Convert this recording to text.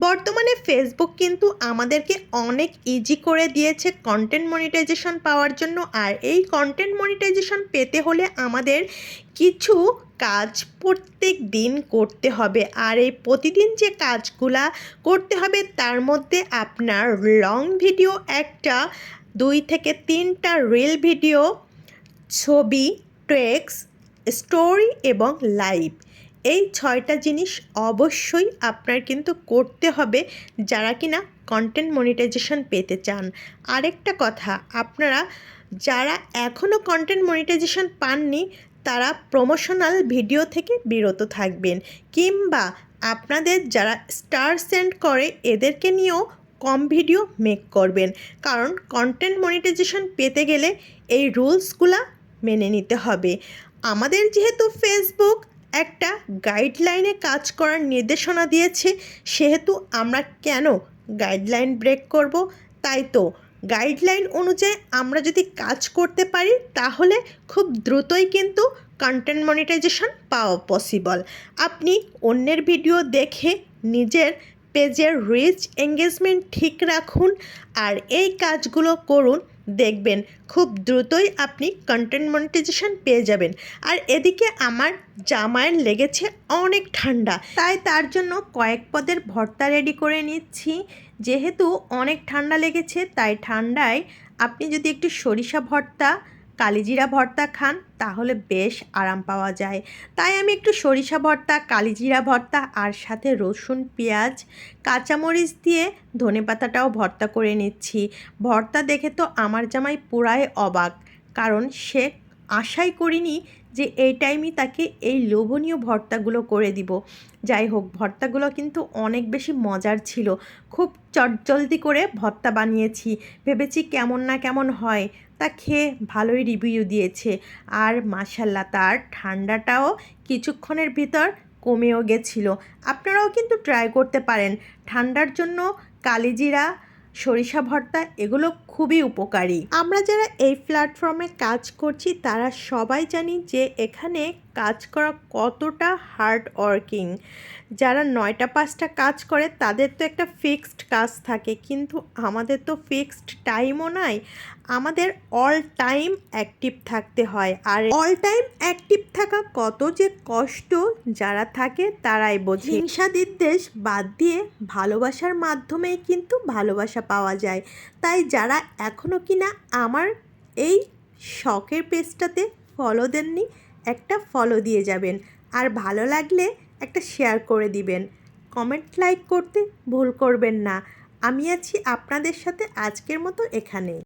বর্তমানে ফেসবুক কিন্তু আমাদেরকে অনেক ইজি করে দিয়েছে কন্টেন্ট মনিটাইজেশন পাওয়ার জন্য। আর এই কন্টেন্ট মনিটাইজেশন পেতে হলে আমাদের কিছু কাজ প্রত্যেক দিন করতে হবে। আর এই প্রতিদিন যে কাজগুলা করতে হবে, তার মধ্যে আপনার লং ভিডিও একটা, দুই থেকে তিনটা রিল ভিডিও ছবি ট্রেক্স স্টোরি এবং লাইভ এই ছয়টা জিনিস অবশ্যই আপনার কিন্তু করতে হবে যারা কিনা কন্টেন্ট মনিটাইজেশন পেতে চান। আরেকটা কথা, আপনারা যারা এখনও কন্টেন্ট মনিটাইজেশন পাননি, তারা প্রমোশনাল ভিডিও থেকে বিরত থাকবেন। কিংবা আপনাদের যারা স্টার সেন্ড করে, এদেরকে নিয়েও কম ভিডিও মেক করবেন। কারণ কন্টেন্ট মনিটাইজেশন পেতে গেলে এই রুলসগুলা মেনে নিতে হবে। আমাদের যেহেতু ফেসবুক একটা গাইডলাইনে কাজ করার নির্দেশনা দিয়েছে, সেহেতু আমরা কেন গাইডলাইন ব্রেক করব? তাই তো, গাইডলাইন অনুযায়ী আমরা যদি কাজ করতে পারি, তাহলে খুব দ্রুতই কিন্তু কন্টেন্ট মনিটাইজেশন পাওয়া পসিবল আপনি অন্যের ভিডিও দেখে নিজের পেজের রিচ এঙ্গেজমেন্ট ঠিক রাখুন, আর এই কাজগুলো করুন দেখবেন। খুব দ্রুতই আপনি কন্টেন্ট মনিটাইজেশন পেয়ে যাবেন। আর এদিকে আমার জামায় লেগেছে অনেক ঠান্ডা। তাই তার জন্য কয়েক পদের ভর্তা রেডি করে নিচ্ছি। যেহেতু অনেক ঠান্ডা লেগেছে, তাই ঠান্ডায় আপনি যদি একটু সরিষা ভর্তা কালিজিরা ভর্তা খান, তাহলে বেশ আরাম পাওয়া যায়। তাই আমি একটু সরিষা ভর্তা, কালিজিরা ভর্তা আর সাথে রসুন, পেঁয়াজ, কাঁচামরিচ দিয়ে ধনে পাতাটাও ভর্তা করে নিচ্ছি। ভর্তা দেখে তো আমার জামাই পুরাই অবাক, কারণ সে আশাই করিনি যে এই টাইমই তাকে এই লোভনীয় ভর্তাগুলো করে দিব। যাই হোক, ভর্তাগুলো কিন্তু অনেক বেশি মজার ছিল। খুব চটজলদি করে ভর্তা বানিয়েছি। ভেবেছি কেমন না কেমন হয়, তা খেয়ে ভালোই রিভিউ দিয়েছে। আর মাসাল্লা তার ঠান্ডাটাও কিছুক্ষণের ভিতর কমেও গেছিল। আপনারাও কিন্তু ট্রাই করতে পারেন। ঠান্ডার জন্য কালিজিরা সরিষা ভর্তা, এগুলো খুবই উপকারী। আমরা যারা এই প্ল্যাটফর্মে কাজ করছি, তারা সবাই জানি যে এখানে কাজ করা কতটা হার্ড ওয়ার্কিং যারা নয়টা পাঁচটা কাজ করে, তাদের তো একটা ফিক্সড কাজ থাকে, কিন্তু আমাদের তো ফিক্সড টাইমও নাই। আমাদের অল টাইম অ্যাক্টিভ থাকতে হয়। আর অল টাইম অ্যাক্টিভ থাকা কত যে কষ্ট যারা থাকে, তারাই বোঝে। হিংসা বিদ্বেষ বাদ দিয়ে ভালোবাসার মাধ্যমেই কিন্তু ভালোবাসা পাওয়া যায়। তাই যারা এখনও কিনা আমার এই শখের পেজটাতে ফলো দেননি, একটা ফলো দিয়ে যাবেন। আর ভালো লাগলে একটা শেয়ার করে দিবেন। কমেন্ট লাইক করতে ভুল করবেন না। আমি আছি আপনাদের সাথে আজকের মতো এখানে